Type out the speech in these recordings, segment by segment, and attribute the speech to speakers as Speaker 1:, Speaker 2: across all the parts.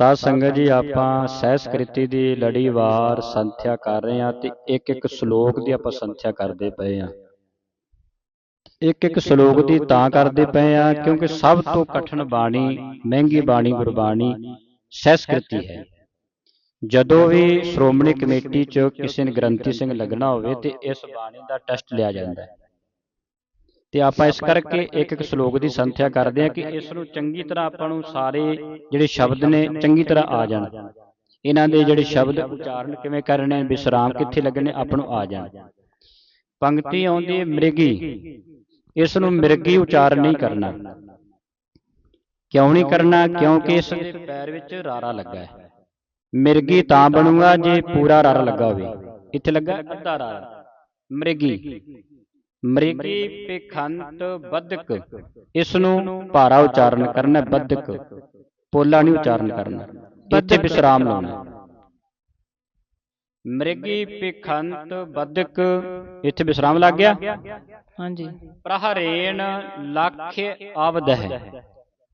Speaker 1: ਸਾਧ ਸੰਗਤ ਜੀ ਆਪਾਂ ਸਹਿਸਕ੍ਰਿਤੀ ਦੀ ਲੜੀਵਾਰ ਸੰਥਿਆ ਕਰ ਰਹੇ ਹਾਂ ਤੇ ਇੱਕ ਇੱਕ ਸ਼ਲੋਕ ਦੀ ਆਪਾਂ ਸੰਥਿਆ ਕਰਦੇ ਪਏ ਹਾਂ। ਇੱਕ ਇੱਕ ਸ਼ਲੋਕ ਦੀ ਤਾਂ ਕਰਦੇ ਪਏ ਹਾਂ ਕਿਉਂਕਿ ਸਭ ਤੋਂ ਕਠਿਨ ਬਾਣੀ ਮਹਿੰਗੀ ਬਾਣੀ ਗੁਰਬਾਣੀ ਸਹਿਸਕ੍ਰਿਤੀ ਹੈ। ਜਦੋਂ ਵੀ ਸ਼੍ਰੋਮਣੀ ਕਮੇਟੀ 'ਚ ਕਿਸੇ ਨੇ ਗ੍ਰੰਥੀ ਸਿੰਘ ਲੱਗਣਾ ਹੋਵੇ ਤੇ ਇਸ ਬਾਣੀ ਦਾ ਟੈਸਟ ਲਿਆ ਜਾਂਦਾ ਹੈ। ਤੇ ਆਪਾਂ ਇਸ ਕਰਕੇ ਇੱਕ ਇੱਕ ਸ਼ਲੋਕ ਦੀ ਸੰਥਿਆ ਕਰਦੇ ਹਾਂ ਕਿ ਇਸ ਨੂੰ ਚੰਗੀ ਤਰ੍ਹਾਂ ਆਪਾਂ ਨੂੰ ਸਾਰੇ ਜਿਹੜੇ ਸ਼ਬਦ ਨੇ ਚੰਗੀ ਤਰ੍ਹਾਂ ਆ ਜਾਣ। ਇਹਨਾਂ ਦੇ ਜਿਹੜੇ ਸ਼ਬਦ ਉਚਾਰਨ ਕਿਵੇਂ ਕਰਨੇ ਵਿਸਰਾਮ ਕਿੱਥੇ ਲੱਗਣੇ ਆਪਾਂ ਨੂੰ ਆ ਜਾਣ। ਪੰਕਤੀ ਆਉਂਦੀ ਹੈ ਮ੍ਰਿਗੀ। ਇਸ ਨੂੰ ਮਿਰਗੀ ਉਚਾਰਨ ਨਹੀਂ ਕਰਨਾ। ਕਿਉਂ ਨਹੀਂ ਕਰਨਾ? ਕਿਉਂਕਿ ਇਸ ਦੇ ਪੈਰ ਵਿੱਚ ਰਾਰਾ ਲੱਗਾ ਹੈ। ਮਿਰਗੀ ਤਾਂ ਬਣੂਗਾ ਜੇ ਪੂਰਾ ਰਾਰਾ ਲੱਗਾ ਹੋਵੇ। ਇੱਥੇ ਲੱਗਾ ਅੱਧਾ ਰਾਰਾ। ਮ੍ਰਿਗੀ। ਮ੍ਰਿਗੀ ਪਖੰਤ ਬਦਕ ਇਸ ਨੂੰ ਭਾਰਾ ਉਚਾਰਨ ਕਰਨਾ ਬਦਕ ਪੋਲਾ ਨਹੀਂ ਉਚਾਰਨ ਕਰਨਾ ਇੱਥੇ ਵਿਸਰਾਮ ਲਾਉਣਾ। ਮ੍ਰਿਗੀ ਪਖੰਤ ਬਦਕ ਇੱਥੇ ਵਿਸਰਾਮ ਲੱਗ ਗਿਆ?
Speaker 2: ਹਾਂਜੀ।
Speaker 1: ਪ੍ਰਹਰੇਣ ਲਖ ਆਵਦ ਹੈ।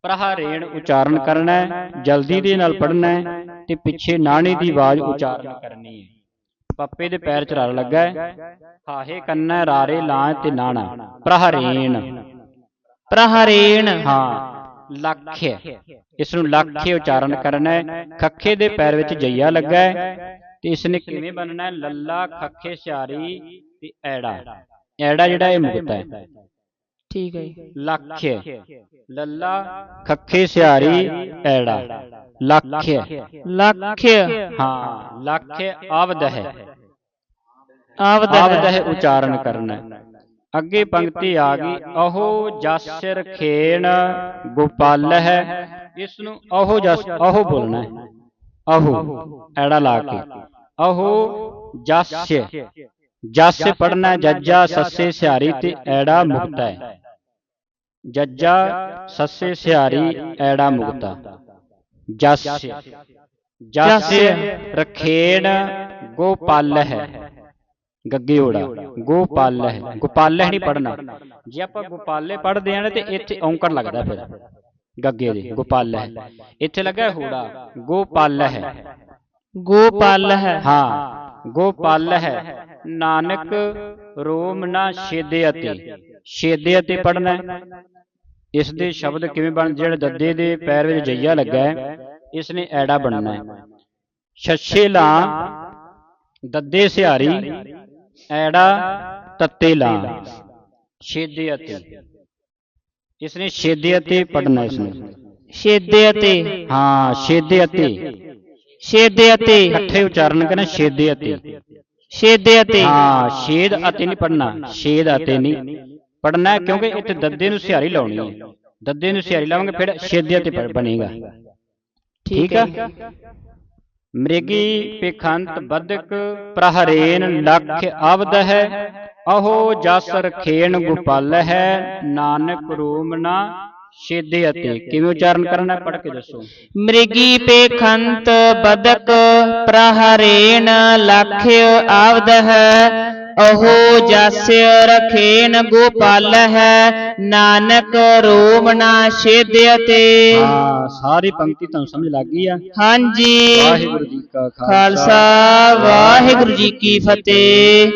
Speaker 1: ਪ੍ਰਹਰੇਣ ਉਚਾਰਨ ਕਰਨਾ ਹੈ ਜਲਦੀ ਦੇ ਨਾਲ ਪੜਨਾ ਹੈ ਤੇ ਪਿੱਛੇ ਨਾਣੇ ਦੀ ਆਵਾਜ਼ ਉਚਾਰਨ ਕਰਨੀ ਹੈ। ਪੱਪੇ ਦੇ ਪੈਰ ਚ ਰਾਰ ਲੱਗਾ ਹਾਹੇ ਕੰਨਾ ਰਾਰੇ ਲਾਂ ਤੇ ਨਾਣਾ ਪ੍ਰਹਰੇਣ।
Speaker 2: ਪ੍ਰਹਰੇਣ
Speaker 1: ਹਾਂ ਲੱਖ। ਇਸ ਨੂੰ ਲੱਖ ਉਚਾਰਨ ਕਰਨਾ। ਹੈ ਖੱਖੇ ਦੇ ਪੈਰ ਵਿੱਚ ਜਈਆ ਲੱਗਾ ਹੈ। ਤੇ ਇਸ ਨੇ ਕਿਵੇਂ ਬਣਨਾ ਹੈ? ਲੱਲਾ ਖੱਖੇ ਸਿਆਰੀ ਤੇ ਐੜਾ। ਐੜਾ ਜਿਹੜਾ ਇਹ ਮੁਕਤਾ ਹੈ।
Speaker 2: ਠੀਕ ਹੈ
Speaker 1: ਲੱਖ। ਲੱਲਾ ਖੱਖੇ ਸਿਆਰੀ ਐੜਾ। ਲੱਖ।
Speaker 2: ਲੱਖ।
Speaker 1: ਹਾਂ ਲੱਖ ਆਵਦ ਹੈ।
Speaker 2: ਆਵਦ
Speaker 1: ਆਵਦ
Speaker 2: ਹੈ
Speaker 1: ਹੈ ਉਚਾਰਨ ਕਰਨਾ। ਹੈ। ਅੱਗੇ ਪੰਕਤੀ ਆ ਗਈ ਅਹੋ ਜਸ ਰਖੇਣ ਗੋਪਾਲ ਹੈ। ਇਸ ਨੂੰ ਅਹੋ ਜਸ ਅਹੋ ਬੋਲਣਾ ਹੈ। ਅਹੋ ਐੜਾ ਲਾ ਕੇ। ਅਹੋ ਜਸ। ਜਸ ਪੜਨਾ ਜੱਜਾ ਸੱਸੇ ਸਿਹਾਰੀ ਤੇ ਐੜਾ ਮੁਕਤਾ ਹੈ। ਜੱਜਾ ਸੱਸੇ ਸਿਹਾਰੀ ਐੜਾ ਮੁਕਤਾ। ਜਸ। ਜਸ ਰਖੇਣ ਗੋਪਾਲ ਹੈ। ਗੱਗੇ ਓੜਾ ਗੋਪਾਲ ਹੈ। ਗੋਪਾਲ ਹੈ ਨਹੀਂ ਪੜਨਾ ਜੇ ਆਪਾਂ ਗੋਪਾਲੇ ਪੜਦੇ ਆ ਤੇ ਇੱਥੇ ਔਂਕੜ ਲੱਗਦਾ ਫਿਰ। ਗੱਗੇ ਦੇ ਗੋਪਾਲ ਹੈ। ਇੱਥੇ ਲੱਗਾ ਹੋੜਾ ਗੋਪਾਲ ਹੈ।
Speaker 2: ਗੋਪਾਲ ਹੈ।
Speaker 1: ਹਾਂ ਗੋਪਾਲ ਹੈ। ਨਾਨਕ ਰੋਮ ਨਾ ਛੇਦੇ ਅਤੇ। ਛੇਦੇ ਅਤੇ ਪੜਨਾ ਇਸ ਦੇ ਸ਼ਬਦ ਕਿਵੇਂ ਬਣ? ਜਿਹੜੇ ਦੱਦੇ ਦੇ ਪੈਰ ਵਿੱਚ ਜਈਆ ਲੱਗਾ ਹੈ ਇਸ ਨੇ ਐੜਾ ਬਣਨਾ ਹੈ। ਛੱਛੇ ਲਾਂ ਦੱਦੇ ਸਿਹਾਰੀ ਐੜਾ ਤੱਤੇ ਲਾਂ ਛੇਦੇ ਅਤੇ। ਇਸ ਨੇ ਛੇਦੇ ਅਤੇ ਪੜਨਾ ਇਸ ਨੂੰ।
Speaker 2: ਛੇਦੇ ਅਤੇ।
Speaker 1: ਹਾਂ ਛੇਦੇ ਅਤੇ।
Speaker 2: ਛੇਦੇ ਅਤੇ।
Speaker 1: ਇਕੱਠੇ ਉਚਾਰਨ ਕਰਨਾ ਛੇਦੇ ਅਤੇ।
Speaker 2: ਛੇਦੇ ਅਤੇ।
Speaker 1: ਹਾਂ ਛੇਦ ਅਤੇ ਨਹੀਂ ਪੜਨਾ ਛੇਦ ਅਤੇ ਨਹੀਂ। ਪੜਨਾ ਕਿਉਂਕਿ ਇੱਥੇ ਦੱਦੇ ਨੂੰ ਸਿਹਾਰੀ ਲਾਉਣੀ ਹੈ ਦੱਦੇ ਨੂੰ ਸਿਹਾਰੀ ਲਾਵਾਂਗੇ ਫਿਰ ਛੇਦੇ ਅਤੇ ਪ- ਬਣੇਗਾ ਠੀਕ ਆ ਮ੍ਰਿਗੀ ਪਖੰਤ ਬਦਕ ਪ੍ਰਹਰੇਨ ਲਖ ਅਵਦ ਹੈ ਅਹੋ ਜਸ ਰਖੇਣ ਗੋਪਾਲ ਹੈ ਨਾਨਕ ਰੂਮ ਨਾ ਛੇਦੇ ਅਤੇ ਕਿਵੇਂ ਉਚਾਰਨ ਕਰਨਾ ਪੜ ਕੇ ਦੱਸੋ
Speaker 2: ਮ੍ਰਿਗੀ ਪੇਖੰਤ ਬਦਕ ਪ੍ਰਹਰੇਣ ਲਖ ਆਵਦ ਹੈ ਅਹੋ ਜਸ ਰਖੇਨ ਗੋਪਾਲ ਹੈ ਨਾਨਕ ਰੋਮ ਨਾ ਛੇਦਿਅਤੇ
Speaker 1: ਹਾਂ ਸਾਰੀ ਪੰਕਤੀ ਤੁਹਾਨੂੰ ਸਮਝ ਲੱਗ ਗਈ ਆ।
Speaker 2: ਹਾਂਜੀ।
Speaker 1: ਵਾਹਿਗੁਰੂ ਜੀ ਕਾ
Speaker 2: ਖਾਲਸਾ ਵਾਹਿਗੁਰੂ ਜੀ ਕੀ ਫਤਿਹ।